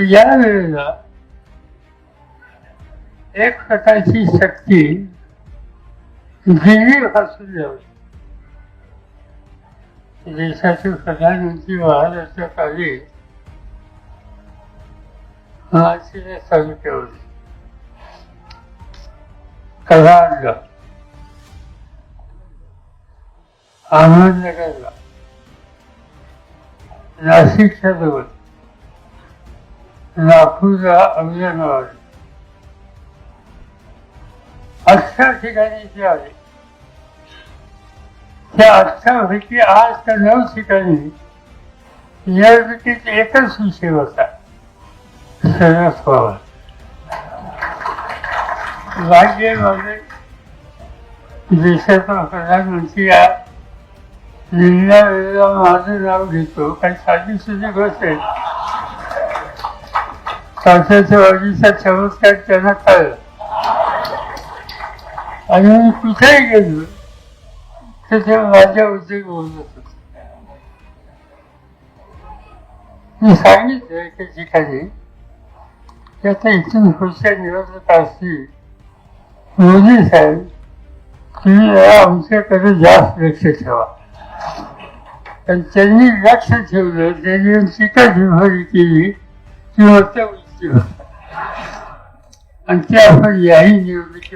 या वेळेला एक प्रकारची शक्ती दिली भासून द्यावी देशाचे प्रधानमंत्री महाराष्ट्र काली महाराष्ट्राने चालू ठेवली. कराडला अहमदनगरला. नाशिकच्या जवळ. नागपूरला अंगणवाडी अठरा ठिकाणी जे आले त्या अठरापैकी आठ ते नऊ ठिकाणी यापैकीच एकच विषय होता शरद पवार राज्य माझे देशाचा प्रधानमंत्री या निर्णय वेळेला माझं नाव घेतो काही साधी सुधी गोष्ट आहे काशाच्या त्यांना आणि मी कुठेही गेलो तर ते माझ्या उद्योग बोलत होते मी सांगितलं एका ठिकाणी की आता इथून निवडणूक असतील. मोदी साहेब तुम्ही आमच्याकडे जास्त लक्ष ठेवा. आणि त्यांनी लक्ष ठेवलं त्यांनी टीका केली ती होत्या you. And carefully I knew which.